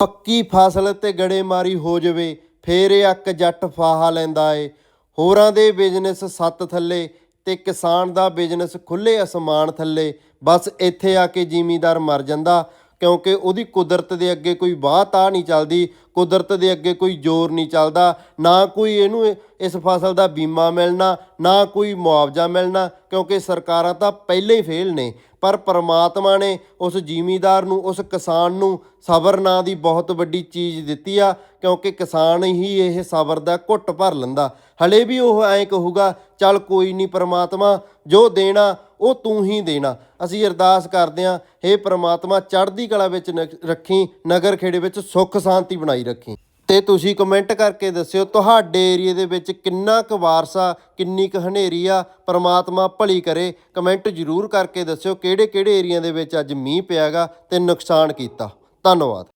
ਪੱਕੀ ਫਸਲ ਤੇ ਗੜੇਮਾਰੀ ਹੋ ਜਵੇ, ਫੇਰ ਇਹ ਅੱਕ ਜੱਟ ਫਾਹਾ ਲੈਂਦਾ ਏ। ਹੋਰਾਂ ਦੇ ਬਿਜ਼ਨਸ ਸੱਤ ਥੱਲੇ ਤੇ ਕਿਸਾਨ ਦਾ ਬਿਜ਼ਨਸ ਖੁੱਲੇ ਅਸਮਾਨ ਥੱਲੇ। ਬਸ ਇੱਥੇ ਆ ਕੇ ਜ਼ਿਮੀਦਾਰ ਮਰ ਜਾਂਦਾ। ਕਿਉਂਕਿ ਉਹਦੀ ਕੁਦਰਤ ਦੇ ਅੱਗੇ ਕੋਈ ਬਾਹ ਤਾਂ ਨਹੀਂ ਚੱਲਦੀ, ਕੁਦਰਤ ਦੇ ਅੱਗੇ ਕੋਈ ਜ਼ੋਰ ਨਹੀਂ ਚੱਲਦਾ, ਨਾ ਕੋਈ ਇਹਨੂੰ ਇਸ ਫਸਲ ਦਾ ਬੀਮਾ ਮਿਲਣਾ, ਨਾ ਕੋਈ ਮੁਆਵਜ਼ਾ ਮਿਲਣਾ, ਕਿਉਂਕਿ ਸਰਕਾਰਾਂ ਤਾਂ ਪਹਿਲੇ ਹੀ ਫੇਲ ਨੇ। ਪਰ ਪ੍ਰਮਾਤਮਾ ਨੇ ਉਸ ਜ਼ਿਮੀਦਾਰ ਨੂੰ, ਉਸ ਕਿਸਾਨ ਨੂੰ ਸਬਰ ਨਾਂ ਦੀ ਬਹੁਤ ਵੱਡੀ ਚੀਜ਼ ਦਿੱਤੀ ਆ, ਕਿਉਂਕਿ ਕਿਸਾਨ ਹੀ ਇਹ ਸਬਰ ਦਾ ਘੁੱਟ ਭਰ ਲੈਂਦਾ। ਹਲੇ ਵੀ ਉਹ ਐਂ ਕਹੂਗਾ, ਚੱਲ ਕੋਈ ਨਹੀਂ ਪਰਮਾਤਮਾ, ਜੋ ਦੇਣਾ ਉਹ ਤੂੰ ਹੀ ਦੇਣਾ। ਅਸੀਂ ਅਰਦਾਸ ਕਰਦੇ ਹਾਂ हे ਪ੍ਰਮਾਤਮਾ, ਚੜ੍ਹਦੀ ਕਲਾ ਵਿੱਚ ਨ- ਰੱਖੀ, ਨਗਰ ਖੇੜੇ ਵਿੱਚ ਸੁੱਖ ਸ਼ਾਂਤੀ ਬਣਾਈ ਰੱਖੀ। ਤੇ ਤੁਸੀਂ ਕਮੈਂਟ ਕਰਕੇ ਦੱਸਿਓ, ਤੁਹਾਡੇ ਏਰੀਏ ਦੇ ਵਿੱਚ ਕਿੰਨਾ ਕੁ ਵਾਰਸਾ, ਕਿੰਨੀ ਕੁ ਹਨੇਰੀ ਆ, ਪਰਮਾਤਮਾ ਭਲੀ ਕਰੇ। ਕਮੈਂਟ ਜ਼ਰੂਰ ਕਰਕੇ ਦੱਸਿਓ ਕਿਹੜੇ ਕਿਹੜੇ ਏਰੀਆ ਦੇ ਵਿੱਚ ਅੱਜ ਮੀਂਹ ਪਿਆਗਾ ਤੇ ਨੁਕਸਾਨ ਕੀਤਾ। ਧੰਨਵਾਦ।